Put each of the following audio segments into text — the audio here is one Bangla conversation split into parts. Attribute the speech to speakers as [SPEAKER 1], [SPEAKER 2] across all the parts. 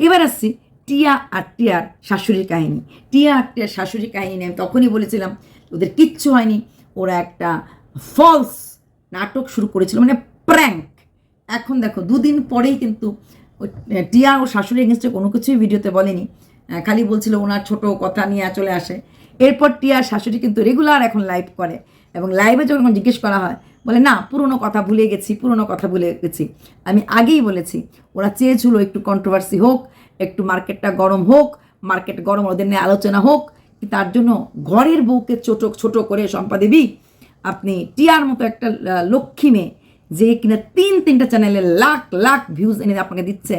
[SPEAKER 1] এবার আসছি টিয়া আর টিয়ার শাশুড়ির কাহিনী। টিয়া আর টিয়ার শাশুড়ির কাহিনী আমি তখনই বলেছিলাম, ওদের কিচ্ছু হয়নি। ওরা একটা ফলস নাটক শুরু করেছিল মানে প্র্যাঙ্ক এখন দেখো, দুদিন পরেই কিন্তু টিয়া ও শাশুড়ি এগেনস্টে কোনো কিছুই ভিডিওতে বলেনি। খালি বলছিল ওনার ছোট কথা নিয়ে চলে আসে। এরপর টিয়া শাশুড়ি কিন্তু রেগুলার এখন লাইভ করে এবং লাইভে যখন জিজ্ঞেস করা হয় বলে, না, পুরনো কথা ভুলে গেছি, পুরনো কথা ভুলে গেছি। আমি আগেই বলেছি, ওরা চেয়েছিল একটু কন্ট্রোভার্সি হোক, একটু মার্কেটটা গরম হোক, মার্কেট গরম ওদের নিয়ে আলোচনা হোক তার জন্য ঘরের বউকে ছোট ছোট করে সম্পা দেবী আপনি টিয়ার মতো একটা লক্ষ্মী মেয়ে, যে কিনা তিন, তিনটা চ্যানেলে লাখ লাখ ভিউজ এনে আপনাকে দিচ্ছে,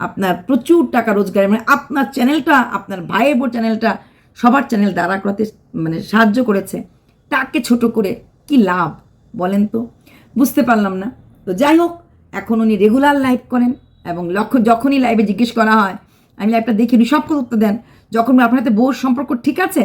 [SPEAKER 1] আপনার প্রচুর টাকা রোজগার মানে আপনার চ্যানেলটা আপনার ভাইয়ের বোর চ্যানেলটা সবার চ্যানেল দাঁড়া করাতে মানে সাহায্য করেছে, তাকে ছোট করে কি লাভ? বলেন তো? বুঝতে পারলাম না। তো যাই হোক, এখন উনি রেগুলার লাইভ করেন এবং লক্ষ যখনই লাইভে জিজ্ঞেস করা হয়, আমি লাইভটা দেখি উনি সব উত্তর দেন। যখন আপনার হাতে বউর সম্পর্ক ঠিক আছে?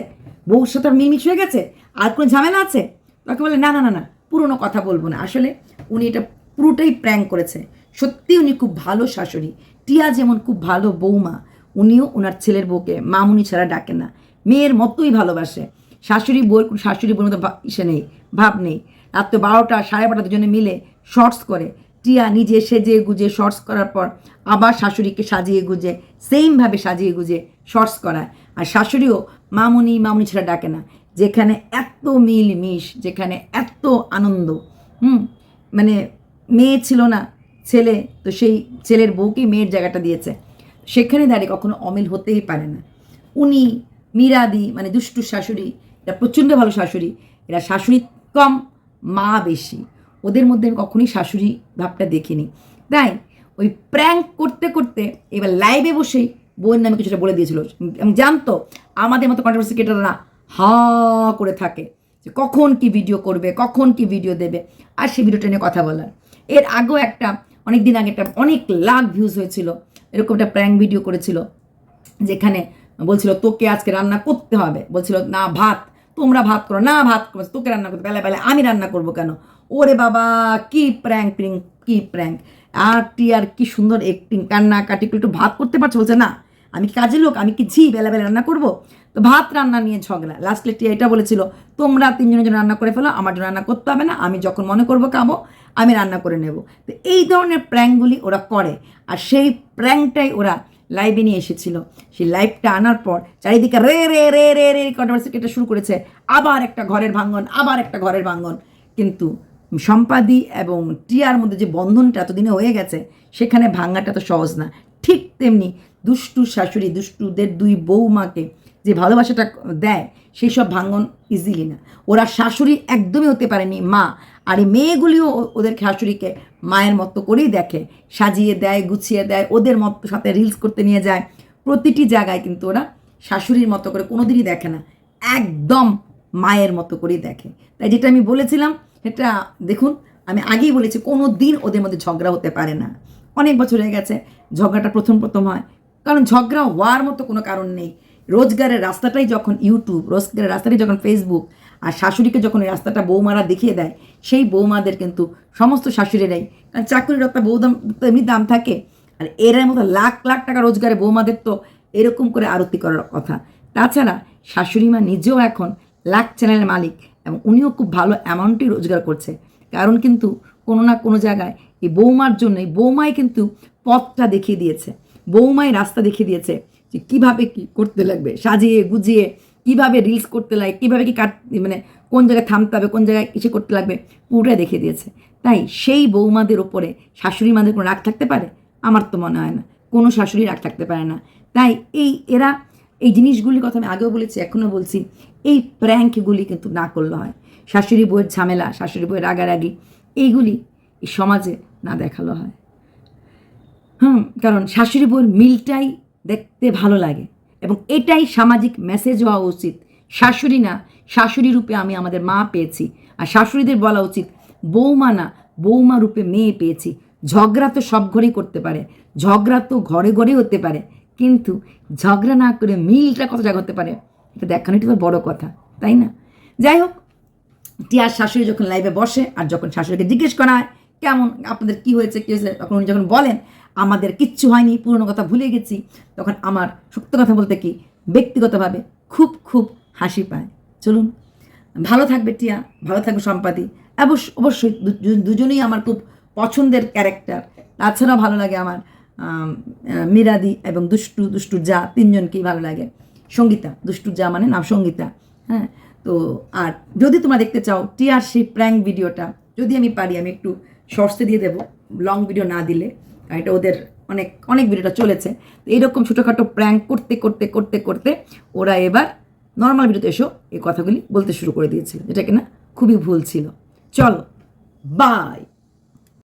[SPEAKER 1] বউর সাথে মিলমিশ হয়ে গেছে? আর কোনো ঝামেলা আছে? তাকে বলে, না না না না, পুরনো কথা বলব না। আসলে উনি এটা পুরোটাই প্র্যাঙ্ক করেছে। সত্যি উনি খুব ভালো শাশুড়ি। টিয়া যেমন খুব ভালো বৌমা, উনিও ওনার ছেলের বউকে মামুনি ছাড়া ডাকেন না। মেয়ের মতোই ভালোবাসে। শাশুড়ি বউয়ের শাশুড়ি মতো ইসে নেই, ভাব নেই। রাত্রে বারোটা, সাড়ে বারোটা দুজনে মিলে শর্টস করে। টিয়া নিজে সেজে গুজে শর্টস করার পর আবার শাশুড়িকে সাজিয়ে গুজে সেমভাবে সাজিয়ে গুজে শর্টস করায়। আর শাশুড়িও মামুনি মামুনি ছাড়া ডাকে না। যেখানে এত মিল মিশ যেখানে এত আনন্দ, হুম? মানে মেয়ে ছিল না ছেলে, তো সেই ছেলের বউকেই মেয়ের জায়গাটা দিয়েছে। সেখানে দাঁড়িয়ে কখনো অমিল হতেই পারে না। উনি, মিরাদি মানে দুষ্টু শাশুড়ি, এরা প্রচণ্ড ভালো শাশুড়ি। এরা শাশুড়ি কম মা বেশি। ওদের মধ্যে আমি কখনোই শাশুড়ি ভাবটা দেখিনি। তাই ওই প্র্যাঙ্ক করতে করতে এবার লাইভে বসেই বোন নামে কিছুটা বলে দিয়েছিল। এবং জানতো, আমাদের মতো কন্ট্রোভার্সি ক্রিয়েটাররা হা করে থাকে যে কখন কি ভিডিও করবে, কখন কি ভিডিও দেবে, আর সেই ভিডিওটা নিয়ে কথা বলার। এর আগেও একটা অনেক দিন আগে একটা, অনেক লাখ ভিউজ হয়েছিল। এরকম একটা প্র্যাঙ্ক ভিডিও করেছিল, যেখানে বলছিল, তোকে আজকে রান্না করতে হবে। বলছিল, না, ভাত। তোমরা ভাত করো, না ভাত করো তোকে রান্না করতে বেলা বেলা আমি রান্না করব কেন? ওরে বাবা, কি প্র্যাঙ্ক প্রিং কি প্র্যাঙ্ক আর টি আর কি সুন্দর একটিং কান্না কাটি একটু ভাত করতে পারছ বলছে, না, আমি কি কাজের লোক, আমি কি ঝি বেলা বেলা রান্না করব? তো ভাত, রান্না নিয়ে ঝগড়া। লাস্টে টিয়া এটা বলেছিল, তোমরা তিনজনের জন্য রান্না করে ফেলো, আমার জন্য রান্না করতে হবে না, আমি যখন মনে করব খাব, আমি রান্না করে নেব। তো এই ধরনের প্র্যাঙ্কগুলি ওরা করে, আর সেই প্র্যাঙ্কটাই ওরা লাইভে নিয়ে এসেছিল। সেই লাইভটা আনার পর চারিদিকে রে রে রে রে রে কন্ট্রোভার্সি এটা শুরু করেছে। আবার একটা ঘরের ভাঙ্গন আবার একটা ঘরের ভাঙ্গন কিন্তু সম্পাদি এবং টিয়ার মধ্যে যে বন্ধনটা এতদিনে হয়ে গেছে, সেখানে ভাঙাটা তো সহজ না। ঠিক তেমনি দুষ্টু শাশুড়ি, দুষ্টুদের দুই বৌমাকে যে ভালোবাসাটা দেয় সেই সব ভাঙ্গন ইজিলি না। ওরা শাশুড়ি একদমই হতে পারেনি মা, আর এই মেয়েগুলিও ওদের শাশুড়িকে মায়ের মতো করেই দেখে। সাজিয়ে দেয়, গুছিয়ে দেয়, ওদের মতো সাথে রিলস করতে নিয়ে যায়। প্রতিটি জায়গায় কিন্তু ওরা শাশুড়ির মতো করে কোনোদিনই দেখে না। একদম মায়ের মতো করেই দেখে। তাই যেটা আমি বলেছিলাম, সেটা দেখুন, আমি আগেই বলেছি কোনো দিন ওদের মধ্যে ঝগড়া হতে পারে না। অনেক বছর হয়ে গেছে, ঝগড়াটা প্রথম প্রথম হয়। কারণ ঝগড়া হওয়ার মতো কোনো কারণ নেই। রোজগারের রাস্তাটাই যখন ইউটিউব, রোজগারের রাস্তাটাই যখন ফেসবুক আর শাশুড়িকে যখন এই রাস্তাটা বৌমারা দেখিয়ে দেয়, সেই বৌমাদের কিন্তু সমস্ত শাশুড়িরাই কারণ চাকরির একটা বৌদাম তো এমনি দাম থাকে, আর এর মতো লাখ লাখ টাকা রোজগারে বৌমাদের তো এরকম করে আরতি করার কথা। তাছাড়া শাশুড়ি মা নিজেও এখন লাখ চ্যানেলের মালিক এবং উনিও খুব ভালো অ্যামাউন্টই রোজগার করছে। কারণ কিন্তু কোনো না কোনো জায়গায় এই বৌমার জন্য এই বৌমাই কিন্তু পথটা দেখিয়ে দিয়েছে, বৌমাই রাস্তা দেখিয়ে দিয়েছে। যে কীভাবে কী করতে লাগবে, সাজিয়ে গুজিয়ে কীভাবে রিলস করতে লাগে, কীভাবে কি কাট মানে কোন জায়গায় থামতে হবে, কোন জায়গায় কিছু করতে লাগবে, পুরোটাই দেখিয়ে দিয়েছে। তাই সেই বৌমাদের ওপরে শাশুড়ি মাদের কোনো রাগ থাকতে পারে? আমার তো মনে হয় না। কোনো শাশুড়ি রাগ থাকতে পারে না। তাই এই, এরা এই জিনিসগুলির কথা আমি আগেও বলেছি, এখনও বলছি, এই প্র্যাঙ্কগুলি কিন্তু না করলে হয়। শাশুড়ি বইয়ের ঝামেলা, শাশুড়ি বইয়ের রাগারাগি, এইগুলি এই সমাজে না দেখাল হয়। হুম, কারণ শাশুড়ি বউয়ের মিলটাই দেখতে ভালো লাগে। এবং এটাই সামাজিক মেসেজ হওয়া উচিত। শাশুড়ি না, শাশুড়ি রূপে আমি আমাদের মা পেয়েছি। আর শাশুড়িদের বলা উচিত, বৌমা না, বৌমা রূপে মেয়ে পেয়েছি। ঝগড়া তো সব ঘরেই করতে পারে। ঝগড়া তো ঘরে ঘরে হতে পারে। কিন্তু ঝগড়া না করে মিলটা কত জায়গা হতে পারে? এটা দেখানোটা তো বড় কথা, তাই না? যাই হোক, টিয়ার শাশুড়ি যখন লাইভে বসে আর যখন শাশুড়িকে জিজ্ঞেস করা হয়, কেমন, আপনাদের কি হয়েছে, কী হয়েছে? তখন উনি যখন বলেন আমাদের কিচ্ছু হয়নি পুরনো কথা ভুলে গেছি। তখন আমার সত্য কথা বলতে কি? ব্যক্তিগতভাবে খুব খুব হাসি পায়। চলুন ভালো থাকবে টিয়া ভালো থাকবে সম্পাদি অবশ্য অবশ্যই দুজনেই আমার খুব পছন্দের ক্যারেক্টার। তাছাড়াও ভালো লাগে আমার আম, মিরাদি এবং দুষ্টু দুষ্টু যা তিনজনকেই ভালো লাগে। সঙ্গীতা দুষ্টু যা মানে নাম সঙ্গীতা। হ্যাঁ তো আর যদি তোমরা দেখতে চাও টিয়ার সেই প্র্যাঙ্ক ভিডিওটা যদি আমি পারি আমি একটু শর্টসে দিয়ে দেবো লং ভিডিও না দিলে। এটা ওদের অনেক অনেক ভিডিওটা চলেছে। তো এইরকম ছোটোখাটো প্র্যাঙ্ক করতে করতে করতে করতে ওরা এবার নর্মাল ভিডিওতে এসো এই কথাগুলি বলতে শুরু করে দিয়েছিল, যেটা কিনা খুবই ভুল ছিল। চলো বাই